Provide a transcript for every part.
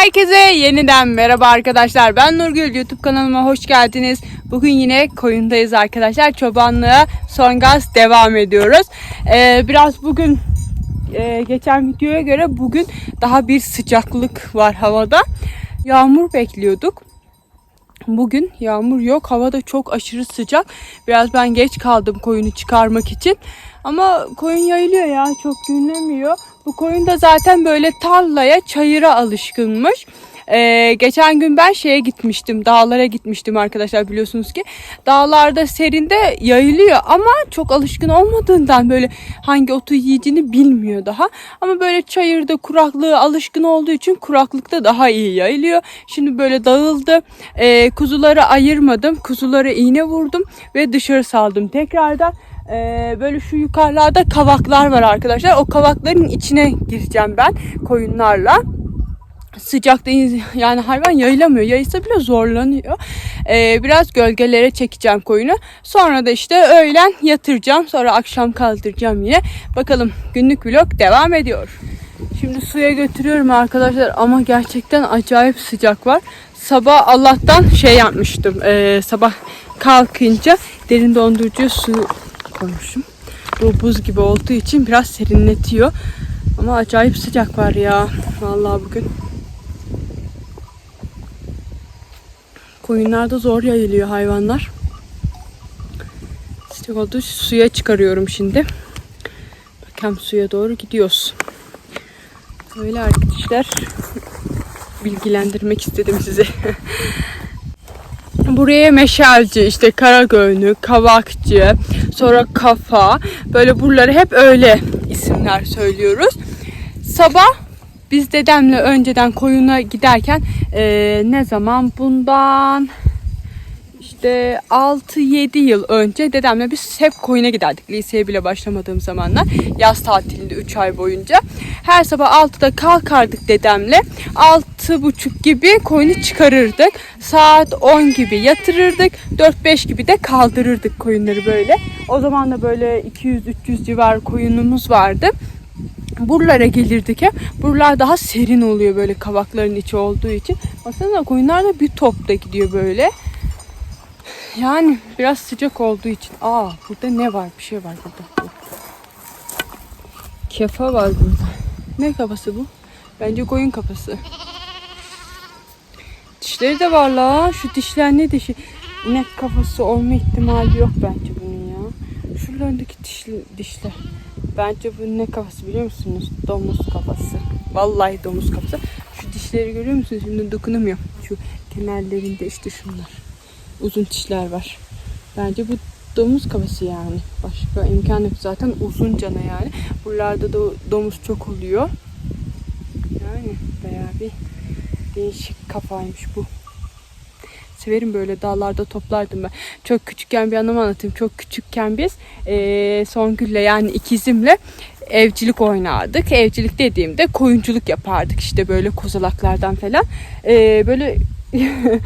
Herkese yeniden merhaba arkadaşlar. Ben Nurgül. YouTube kanalıma hoş geldiniz. Bugün yine koyundayız arkadaşlar. Çobanlığa son gaz devam ediyoruz. Ee, biraz bugün e, geçen videoya göre bugün daha bir sıcaklık var havada. Yağmur bekliyorduk. Bugün yağmur yok. Hava da çok aşırı sıcak. Biraz ben geç kaldım koyunu çıkarmak için. Ama koyun yayılıyor ya. Çok dinlemiyor. Bu koyun da zaten böyle tarlaya, çayıra alışkınmış. Ee, geçen gün ben şeye gitmiştim. Dağlara gitmiştim arkadaşlar biliyorsunuz ki. Dağlarda serinde yayılıyor ama çok alışkın olmadığından böyle hangi otu yiyeceğini bilmiyor daha. Ama böyle çayırda kuraklığı alışkın olduğu için kuraklıkta daha iyi yayılıyor. Şimdi böyle dağıldı. Ee, kuzuları ayırmadım. Kuzulara iğne vurdum ve dışarı saldım tekrardan. Ee, böyle şu yukarılarda kavaklar var arkadaşlar. O kavakların içine gireceğim ben koyunlarla sıcakta yani hayvan yayılamıyor. Yayılsa bile zorlanıyor. Ee, biraz gölgelere çekeceğim koyunu. Sonra da işte öğlen yatıracağım. Sonra akşam kaldıracağım yine. Bakalım günlük vlog devam ediyor. Şimdi suya götürüyorum arkadaşlar ama gerçekten acayip sıcak var. Sabah Allah'tan şey yapmıştım. Ee, sabah kalkınca derin dondurucu su koymuşum. Bu buz gibi olduğu için biraz serinletiyor. Ama acayip sıcak var ya. Vallahi bugün. Koyunlarda zor yayılıyor hayvanlar. Sıcak oldu. Suya çıkarıyorum şimdi. Bakalım suya doğru gidiyoruz. Öyle arkadaşlar. Bilgilendirmek istedim size. Buraya meşalci, işte karagönlü, kavakçı, sonra kafa. Böyle buraları hep öyle isimler söylüyoruz. Sabah biz dedemle önceden koyuna giderken eee, ne zaman bundan işte 6-7 yıl önce dedemle biz hep koyuna giderdik. Liseye bile başlamadığım zamanlar. Yaz tatilinde 3 ay boyunca. Her sabah 6'da kalkardık dedemle. 6.30 gibi koyunu çıkarırdık. Saat 10 gibi yatırırdık. 4-5 gibi de kaldırırdık koyunları böyle. O zaman da böyle 200-300 civar koyunumuz vardı. Buralara gelirdik hep. Buralar daha serin oluyor böyle kavakların içi olduğu için. Baksana koyunlar da bir topta gidiyor böyle. Yani biraz sıcak olduğu için. Aa burada ne var? Bir şey var burada. Kefa var burada. Ne kafası bu? Bence koyun kafası. Dişleri de var la. Şu dişler ne dişi? İnek kafası olma ihtimali yok bence bunun ya. Şuralarındaki dişli, dişler. Bence bu ne kafası biliyor musunuz? Domuz kafası. Vallahi domuz kafası. Şu dişleri görüyor musunuz? Şimdi dokunamıyorum. Şu kenarlarında işte şunlar uzun dişler var. Bence bu domuz kafası yani. Başka imkan yok zaten uzun cana yani. Buralarda da domuz çok oluyor. Yani bayağı bir değişik kafaymış bu. Severim böyle dağlarda toplardım ben. Çok küçükken bir anımı anlatayım. Çok küçükken biz eee Songül'le yani ikizimle evcilik oynardık. Evcilik dediğimde koyunculuk yapardık işte böyle kozalaklardan falan. Eee, böyle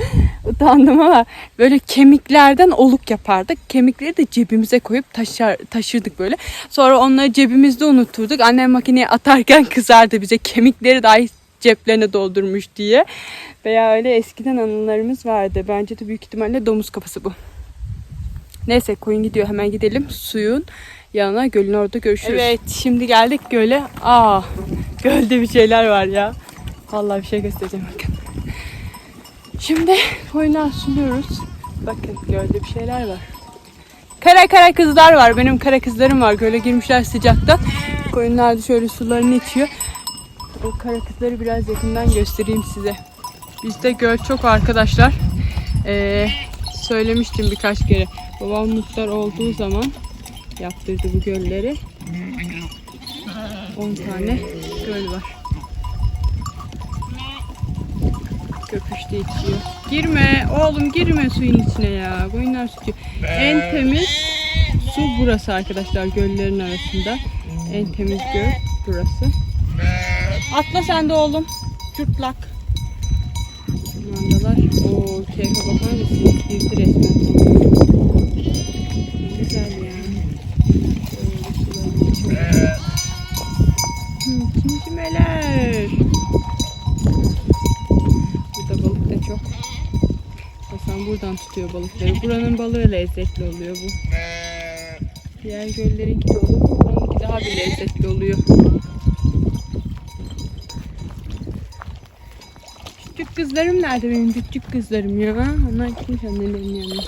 utandım ama böyle kemiklerden oluk yapardık. Kemikleri de cebimize koyup taşır, taşırdık böyle. Sonra onları cebimizde unuturduk. Annem makineye atarken kızardı bize kemikleri dahi ceplerine doldurmuş diye. Veya öyle eskiden anılarımız vardı. Bence de büyük ihtimalle domuz kafası bu. Neyse koyun gidiyor. Hemen gidelim suyun yanına. Gölün orada görüşürüz. Evet şimdi geldik göle. Aa gölde bir şeyler var ya. Vallahi bir şey göstereceğim bakın. Şimdi koyunlar suluyoruz. Bakın gölde bir şeyler var. Kara kara kızlar var. Benim kara kızlarım var. Göle girmişler sıcakta. Koyunlar da şöyle sularını içiyor. O kara kızları biraz yakından göstereyim size. Bizde göl çok arkadaşlar. Ee, söylemiştim birkaç kere. Babam muhtar olduğu zaman yaptırdı bu gölleri. 10 tane göl var. Köpüşte içiyor. Girme oğlum girme suyun içine ya. Koyunlar su. En temiz su burası arkadaşlar göllerin arasında. En temiz göl burası. Atla sen de oğlum. Çırtlak. Mandalar. Oo keyfe bakar mısınız? Girdi resmen. Güzel ya. Suların içinde. Hı, Cimcimeler. çok. Hasan buradan tutuyor balıkları. Buranın balığı lezzetli oluyor bu. Diğer göllerinki de olur. Buranınki daha bir lezzetli oluyor. Küçük kızlarım nerede benim küçük kızlarım ya? Onlar gitmiş annelerinin yanına.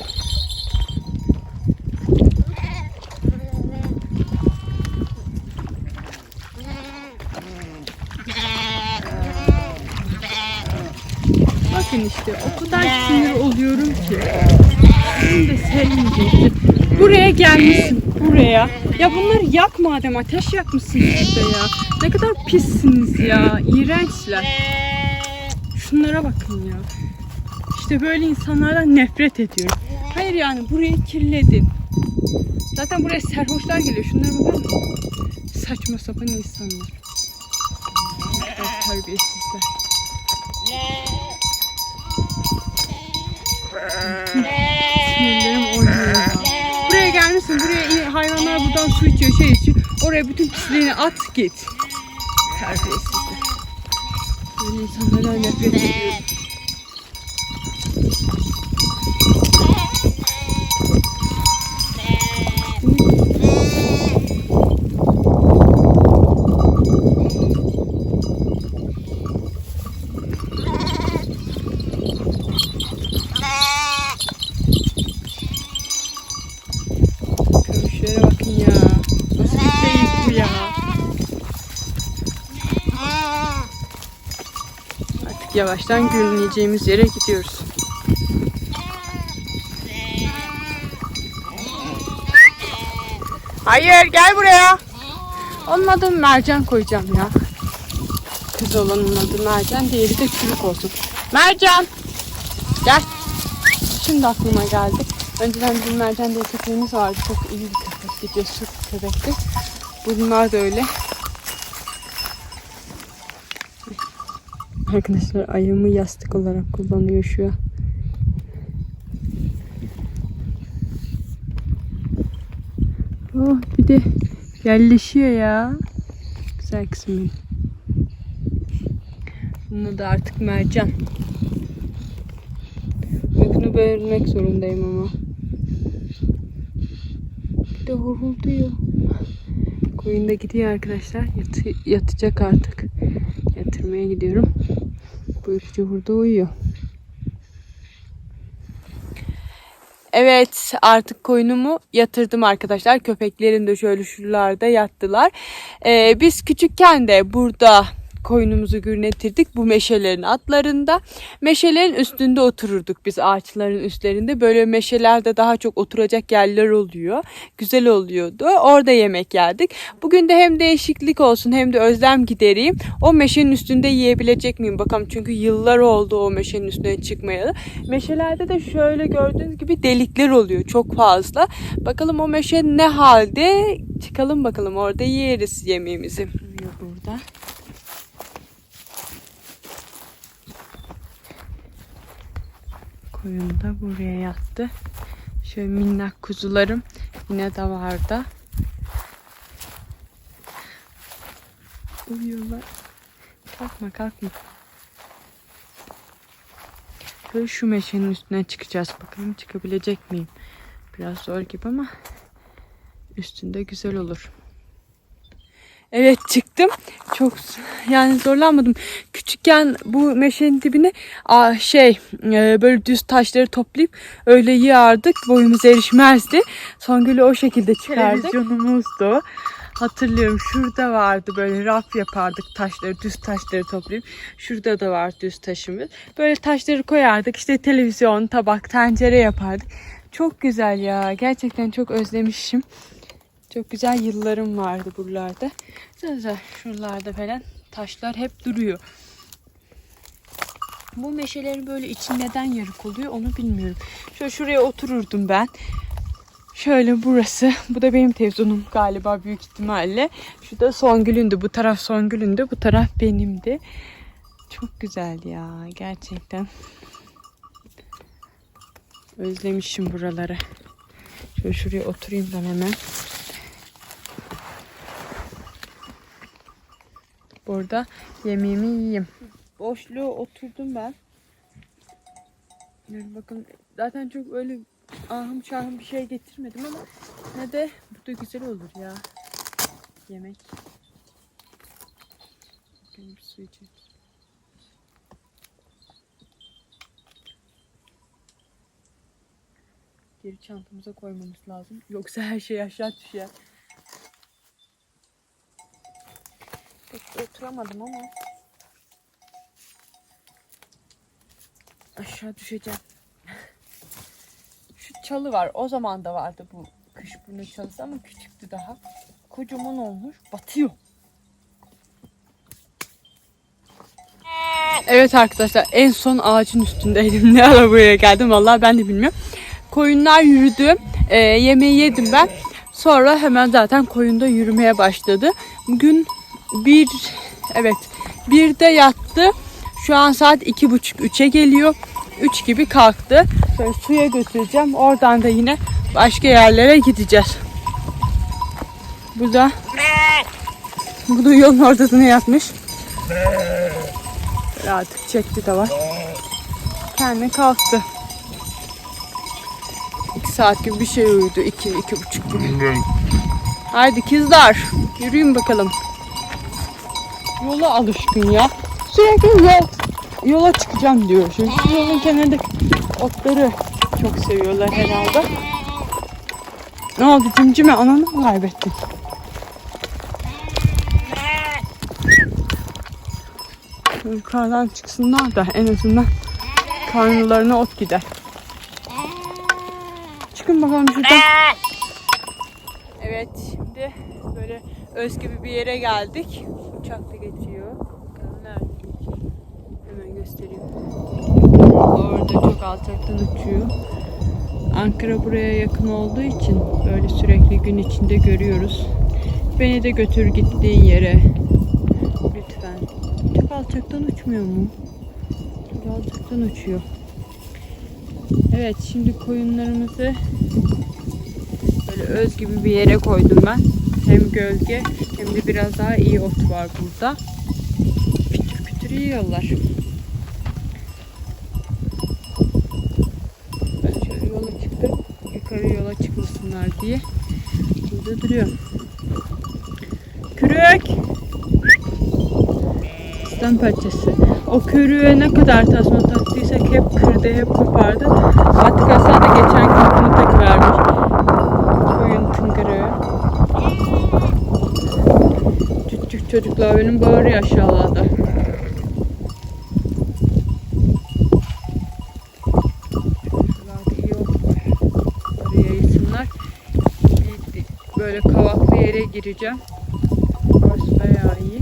Bakın işte o kadar sinir oluyorum ki. Bunu da sevmeyecektim. Buraya gelmişsin buraya. Ya bunları yak madem ateş yakmışsın işte ya. Ne kadar pissiniz ya. İğrençler. Şunlara bakın ya. İşte böyle insanlardan nefret ediyorum. Hayır yani burayı kirledin. Zaten buraya serhoşlar geliyor. Şunlara bakar mısın? Saçma sapan insanlar. Terbiyesizler. Buraya gelmişsin. Buraya hayvanlar buradan su içiyor, şey içiyor. Oraya bütün pisliğini at git. Terbiyesizler. Böyle insanlardan nefret ediyorum. Köşelere bakın ya. Nasıl bir şey bu ya? Artık yavaştan görüneceğimiz yere gidiyoruz. Hayır gel buraya. Onun adını Mercan koyacağım ya. Kız olanın adı Mercan, diğeri de çürük olsun. Mercan! Gel. Şimdi aklıma geldi. Önceden bizim Mercan diye köpeğimiz vardı. Çok iyi bir köpekti, cesur bir köpekti. Bunlar da öyle. Arkadaşlar ayağımı yastık olarak kullanıyor şu an. Oh bir de yerleşiyor ya. Güzel benim. Bunu da artık mercan. Uykunu bölmek zorundayım ama. Bir de horulduyor. Koyun da gidiyor arkadaşlar. Yatı- yatacak artık. Yatırmaya gidiyorum. Bu ürkücü burada uyuyor. Evet artık koyunumu yatırdım arkadaşlar. Köpeklerim de şöyle şuralarda yattılar. Ee, biz küçükken de burada koyunumuzu gürletirdik bu meşelerin atlarında. Meşelerin üstünde otururduk biz ağaçların üstlerinde. Böyle meşelerde daha çok oturacak yerler oluyor. Güzel oluyordu. Orada yemek yerdik. Bugün de hem değişiklik olsun hem de özlem gidereyim. O meşenin üstünde yiyebilecek miyim bakalım. Çünkü yıllar oldu o meşenin üstüne çıkmayalı. Meşelerde de şöyle gördüğünüz gibi delikler oluyor çok fazla. Bakalım o meşe ne halde? Çıkalım bakalım orada yeriz yemeğimizi. Burada. Koyun da buraya yattı. Şöyle minnak kuzularım yine de vardı. Uyuyorlar. Kalkma kalkma. Böyle şu meşenin üstüne çıkacağız. Bakalım çıkabilecek miyim? Biraz zor gibi ama üstünde güzel olur. Evet çıktım. Çok yani zorlanmadım. Küçükken bu meşenin dibine aa, şey e, böyle düz taşları toplayıp öyle yığardık. Boyumuz erişmezdi. Songül'ü o şekilde çıkardık. Televizyonumuzdu. Hatırlıyorum şurada vardı böyle raf yapardık taşları düz taşları toplayıp şurada da var düz taşımız. Böyle taşları koyardık işte televizyon, tabak, tencere yapardık. Çok güzel ya gerçekten çok özlemişim. Çok güzel yıllarım vardı buralarda. Zaten şuralarda falan taşlar hep duruyor. Bu meşelerin böyle içi neden yarık oluyor onu bilmiyorum. Şöyle şuraya otururdum ben. Şöyle burası. Bu da benim televizyonum galiba büyük ihtimalle. Şu da Songül'ündü. Bu taraf Songül'ündü. Bu taraf benimdi. Çok güzel ya gerçekten. Özlemişim buraları. Şöyle şuraya oturayım ben hemen. Burada yemeğimi yiyeyim. Boşluğa oturdum ben. Bakın zaten çok öyle ahım şahım bir şey getirmedim ama ne de bu da güzel olur ya. Yemek. Bakın bir su içeyim. Geri çantamıza koymamız lazım. Yoksa her şey aşağı düşer. Pek oturamadım ama aşağı düşeceğim. Şu çalı var. O zaman da vardı bu kış burnu çalısı ama küçüktü daha. Kocaman olmuş. Batıyor. Evet arkadaşlar en son ağacın üstündeydim. Ne ara buraya geldim vallahi ben de bilmiyorum. Koyunlar yürüdü. Ee, yemeği yedim ben. Sonra hemen zaten koyunda yürümeye başladı. Bugün bir evet bir de yattı. Şu an saat iki buçuk üçe geliyor. Üç gibi kalktı. Şöyle suya götüreceğim. Oradan da yine başka yerlere gideceğiz. Bu da bu da yolun ortasına yatmış. Artık çekti de var. Kendi kalktı. İki saat gibi bir şey uyudu. İki, iki buçuk gibi. Haydi kızlar. Yürüyün bakalım. Yola alışkın ya. Sürekli yol, yola çıkacağım diyor. Şu yolun kenarındaki otları çok seviyorlar herhalde. Ne oldu cimcime ananı mı kaybettin? Yukarıdan çıksınlar da en azından karnılarına ot gider. Çıkın bakalım şuradan. Evet şimdi böyle öz gibi bir yere geldik. Uçak da geçiyor. Nerede. Hemen göstereyim. Orada çok alçaktan uçuyor. Ankara buraya yakın olduğu için böyle sürekli gün içinde görüyoruz. Beni de götür gittiğin yere. Lütfen. Çok alçaktan uçmuyor mu? Çok alçaktan uçuyor. Evet şimdi koyunlarımızı böyle öz gibi bir yere koydum ben. Hem gölge hem de biraz daha iyi ot var burada. Kütür kütür yiyorlar. Ben şöyle yola çıktım. Yukarı yola çıkmasınlar diye. Burada duruyor. Kürek! Aslan parçası. O körüğe ne kadar tasma taktıysak hep kırdı, hep kopardı. Artık Aslan da geçen gün bunu takıvermiş. Koyun tıngırı. Küçük çocuklar benim bağırıyor aşağılarda. Böyle kavaklı yere gireceğim. Orası bayağı iyi.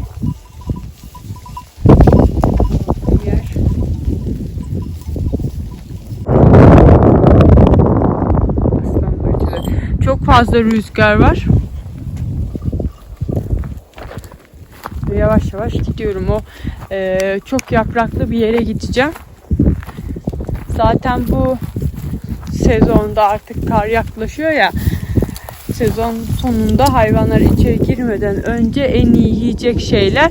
Çok fazla rüzgar var. Ve Yavaş gidiyorum. O eee, çok yapraklı bir yere gideceğim. Zaten bu sezonda artık kar yaklaşıyor ya. Sezon sonunda hayvanlar içeri girmeden önce en iyi yiyecek şeyler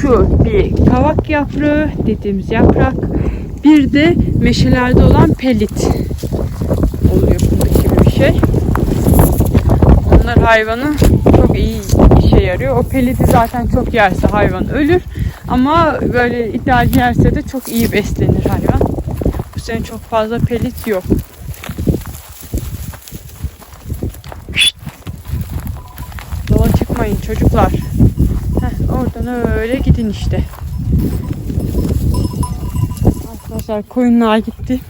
şu bir kavak yaprağı dediğimiz yaprak bir de meşelerde olan pelit oluyor fındık gibi bir şey. Onlar hayvanın yarıyor. O peliti zaten çok yerse hayvan ölür. Ama böyle ideal yerse de çok iyi beslenir hayvan. Bu sene çok fazla pelit yok. Yola çıkmayın çocuklar. Heh, oradan öyle gidin işte. Arkadaşlar koyunlar gitti.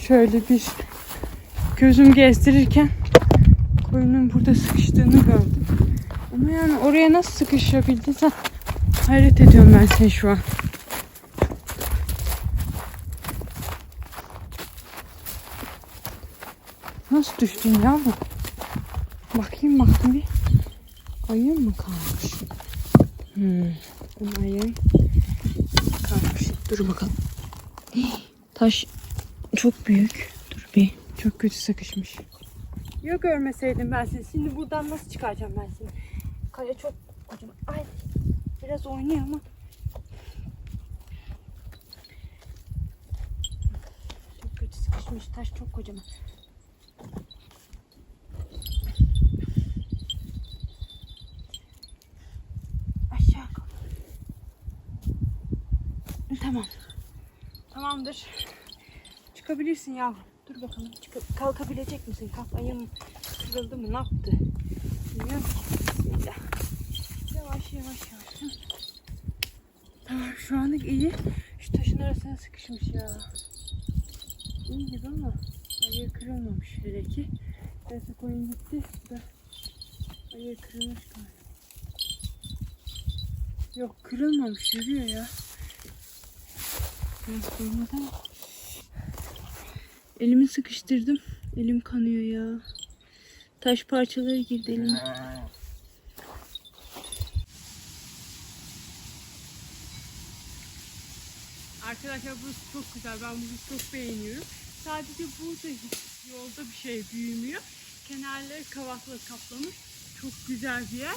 Şöyle bir gözüm gezdirirken koyunun burada sıkıştığını gördüm. Ama yani oraya nasıl sıkışabildin sen? Hayret ediyorum ben seni şu an. Nasıl düştün yavrum? Bakayım bakayım bir. Ayın mı kalmış? Hmm. Ayağı kalmış. Dur bakalım. Taş çok büyük. Dur bir. Çok kötü sıkışmış. Ya görmeseydim ben seni. Şimdi buradan nasıl çıkaracağım ben seni? Kaya çok kocaman. Ay biraz oynuyor ama. taşmış. Taş çok kocaman. Aşağı. Tamam. Tamamdır. Çıkabilirsin yavrum. Dur bakalım. Çık- kalkabilecek misin? Kalk ayağın kırıldı mı? Ne yaptı? Bilmiyorum. Yavaş yavaş. Tamam şu anlık iyi. Şu taşın arasına sıkışmış ya. İyi gibi ama ayağı kırılmamış hele ki. Neyse koyun gitti. Bu da ayağı kırılmış galiba. Yok kırılmamış yürüyor ya. Biraz kırılmadı ama. Elimi sıkıştırdım. Elim kanıyor ya. Taş parçaları girdi elime. Arkadaşlar burası çok güzel. Ben bunu çok beğeniyorum. Sadece burada hiç yolda bir şey büyümüyor. Kenarları kavakla kaplamış. Çok güzel bir yer.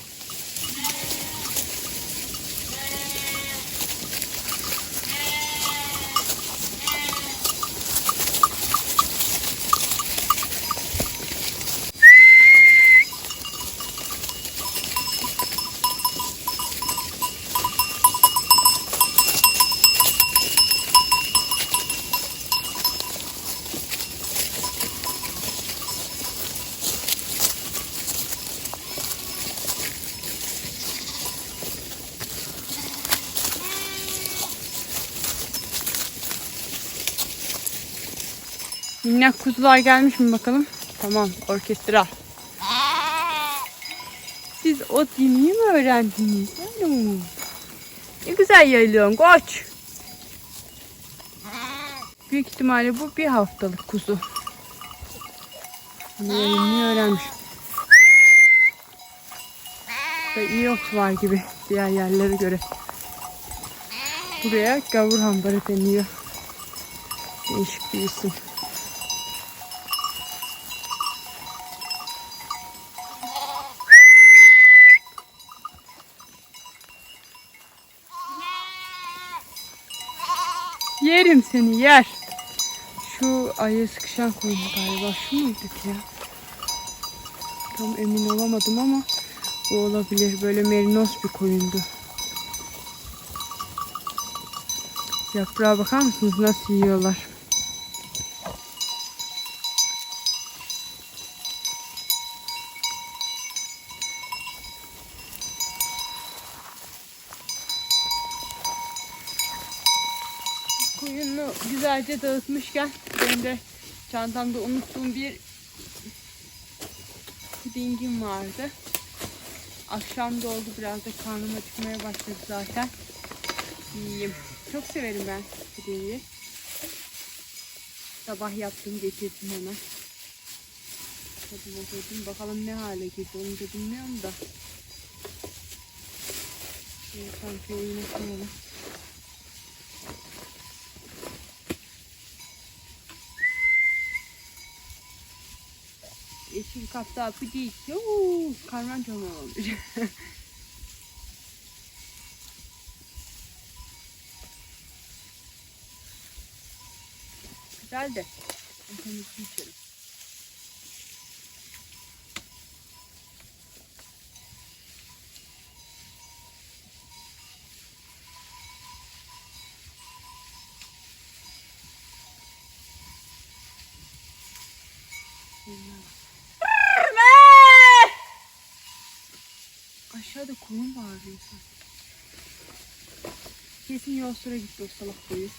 Minnak kuzular gelmiş mi bakalım? Tamam orkestra. Siz ot yemeyi mi öğrendiniz? Ne güzel yayılıyorsun koç. Büyük ihtimalle bu bir haftalık kuzu. Yayılmayı öğrenmiş. Da iyi ot var gibi diğer yerlere göre. Buraya gavur hambarı deniyor. Değişik bir isim. Seni yer. Şu ayı sıkışan koyun galiba. Şu muydu ki ya? Tam emin olamadım ama bu olabilir. Böyle merinos bir koyundu. Yaprağa bakar mısınız nasıl yiyorlar? Koyunu güzelce dağıtmışken benim de çantamda unuttuğum bir pudingim vardı. Akşam da biraz da karnım acıkmaya başladı zaten. Yiyeyim. Çok severim ben pudingi. Sabah yaptım getirdim hemen. Tadına koydum. Bakalım ne hale girdi onu da bilmiyorum da. Şimdi çantaya yine koyalım. Yeşil kapta pudi. Yoo, karman çorman olmuş. Güzel de. Efendim içerim. Aşağıda koyun bağırıyor sanki. Kesin yol sıra gitti o salak koyun.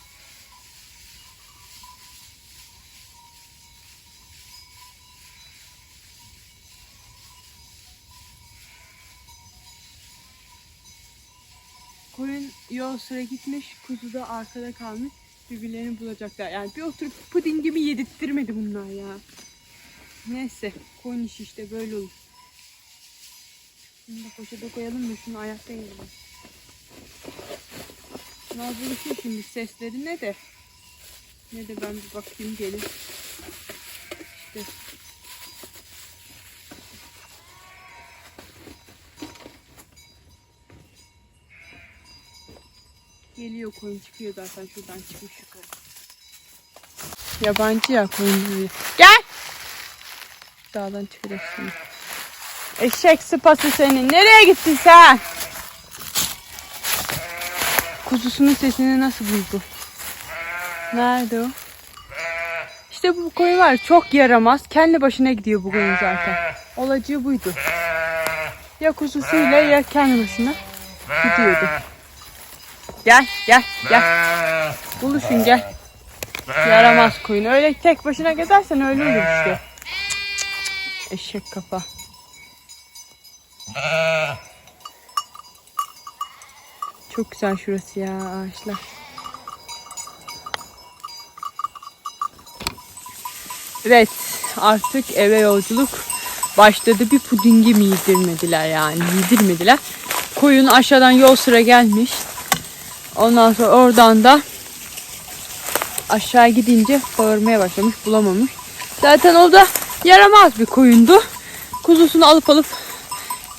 Koyun yol sıra gitmiş, kuzu da arkada kalmış. Birbirlerini bulacaklar. Yani bir oturup pudingimi yedirttirmedi bunlar ya. Neyse, koyun işi işte böyle olur. Bunu da poşete koyalım da şunu ayakta yiyelim. Nazlı şey şimdi sesleri ne de. Ne de ben bir bakayım gelin. İşte. Geliyor koyun çıkıyor zaten şuradan çıkmış yukarı. Yabancı ya koyun. Gel. Dağdan çıkacaksın. Eşek sıpası senin. Nereye gittin sen? Kuzusunun sesini nasıl duydu? Nerede o? İşte bu koyun var. Çok yaramaz. Kendi başına gidiyor bu koyun zaten. Olacağı buydu. Ya kuzusuyla ya kendi başına gidiyordu. Gel gel gel. Buluşun gel. Yaramaz koyun. Öyle tek başına gezersen öyle olur işte. Eşek kafa. Çok güzel şurası ya ağaçlar. Evet artık eve yolculuk başladı. Bir pudingi mi yedirmediler yani yedirmediler. Koyun aşağıdan yol sıra gelmiş. Ondan sonra oradan da aşağı gidince bağırmaya başlamış bulamamış. Zaten o da yaramaz bir koyundu. Kuzusunu alıp alıp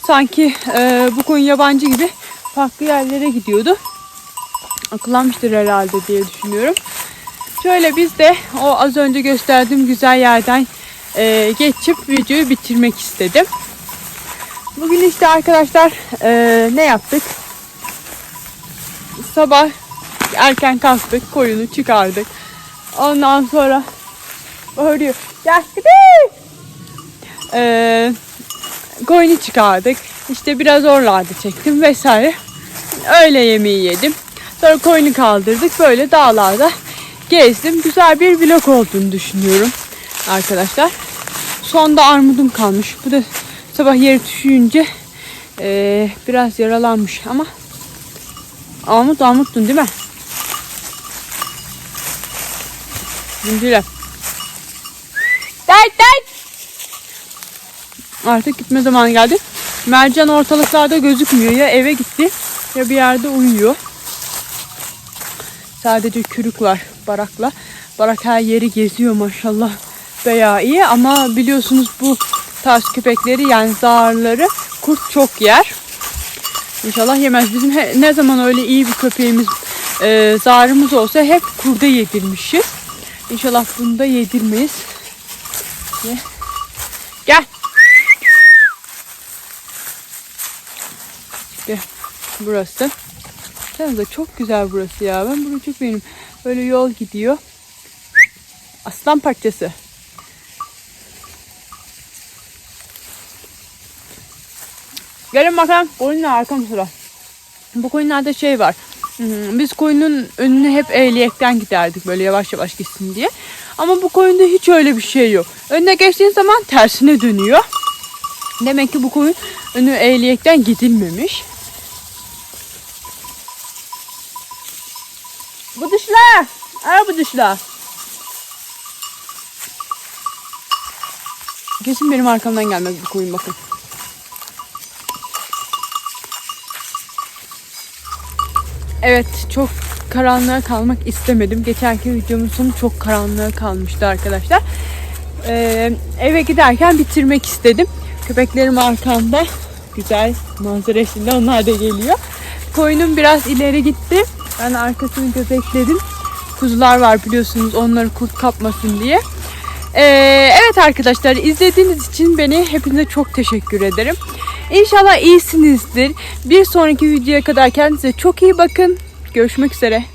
sanki e, bu koyun yabancı gibi farklı yerlere gidiyordu. Akıllanmıştır herhalde diye düşünüyorum. Şöyle biz de o az önce gösterdiğim güzel yerden e, geçip videoyu bitirmek istedim. Bugün işte arkadaşlar e, ne yaptık? Sabah erken kalktık, koyunu çıkardık. Ondan sonra bağırıyor. Gel gidelim. Ee, koyunu çıkardık. İşte biraz oralarda çektim vesaire. Öğle yemeği yedim. Sonra koyunu kaldırdık. Böyle dağlarda gezdim. Güzel bir vlog olduğunu düşünüyorum arkadaşlar. Sonda armudum kalmış. Bu da sabah yere düşüyünce ee, biraz yaralanmış ama Armut armuttun değil mi? Zincirle. Dert dert. Artık gitme zamanı geldi. Mercan ortalıklarda gözükmüyor. Ya eve gitti ya bir yerde uyuyor. Sadece kürük var barakla. Barak her yeri geziyor maşallah. Veya iyi ama biliyorsunuz bu tarz köpekleri yani zarları kurt çok yer. İnşallah yemez. Bizim he- ne zaman öyle iyi bir köpeğimiz, e, zarımız olsa hep kurda yedirmişiz. İnşallah bunu da yedirmeyiz. Ye. Gel. Gel. Burası. Baksanıza çok güzel burası ya. Ben burayı çok beğendim. Böyle yol gidiyor. Aslan parçası. Gelin bakalım koyunla arkam sıra. Bu koyunlarda şey var. hmm, Biz koyunun önüne hep ehliyekten giderdik böyle yavaş yavaş gitsin diye. Ama bu koyunda hiç öyle bir şey yok. Önüne geçtiğin zaman tersine dönüyor. Demek ki bu koyun önü ehliyekten gidilmemiş. Bu dışla. Ara bu dışla. Kesin benim arkamdan gelmez bu koyun bakın. Evet çok karanlığa kalmak istemedim. Geçenki videomun sonu çok karanlığa kalmıştı arkadaşlar. Ee, eve giderken bitirmek istedim. Köpeklerim arkamda. Güzel manzara eşliğinde onlar da geliyor. Koyunum biraz ileri gitti. Ben arkasını gözetledim. Kuzular var biliyorsunuz onları kurt kapmasın diye. Ee, evet arkadaşlar izlediğiniz için beni hepinize çok teşekkür ederim. İnşallah iyisinizdir. Bir sonraki videoya kadar kendinize çok iyi bakın. Görüşmek üzere.